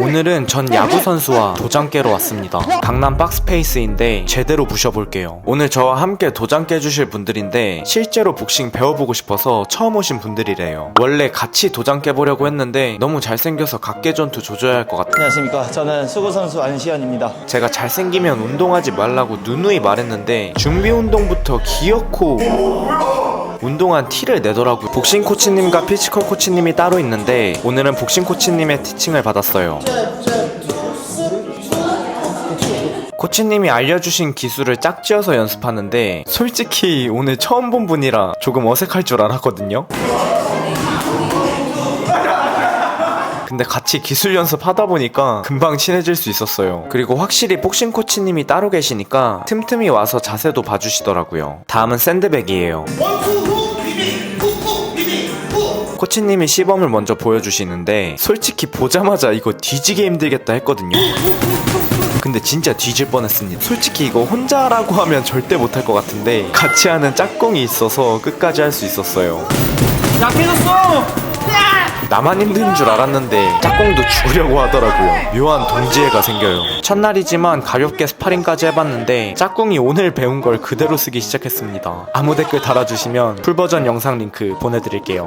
오늘은 전 야구 선수와 도장 깨러 왔습니다. 강남 박스페이스인데 제대로 부셔볼게요. 오늘 저와 함께 도장 깨주실 분들인데 실제로 복싱 배워보고 싶어서 처음 오신 분들이래요. 원래 같이 도장 깨보려고 했는데 너무 잘생겨서 각계전투 조져야 할 것 같아요. 안녕하십니까. 저는 수구 선수 안시현입니다. 제가 잘생기면 운동하지 말라고 누누이 말했는데 준비 운동부터 기어코 운동한 티를 내더라고요. 복싱 코치님과 피지컬 코치님이 따로 있는데 오늘은 복싱 코치님의 티칭을 받았어요. 코치님이 알려주신 기술을 짝지어서 연습하는데 솔직히 오늘 처음 본 분이라 조금 어색할 줄 알았거든요. 근데 같이 기술 연습하다 보니까 금방 친해질 수 있었어요. 그리고 확실히 복싱 코치님이 따로 계시니까 틈틈이 와서 자세도 봐주시더라고요. 다음은 샌드백이에요. 코치님이 시범을 먼저 보여주시는데 솔직히 보자마자 이거 뒤지게 힘들겠다 했거든요. 근데 진짜 뒤질 뻔했습니다. 솔직히 이거 혼자라고 하면 절대 못할 것 같은데 같이 하는 짝꿍이 있어서 끝까지 할 수 있었어요. 나만 힘든 줄 알았는데 짝꿍도 죽으려고 하더라고요. 묘한 동지애가 생겨요. 첫날이지만 가볍게 스파링까지 해봤는데 짝꿍이 오늘 배운 걸 그대로 쓰기 시작했습니다. 아무 댓글 달아주시면 풀버전 영상 링크 보내드릴게요.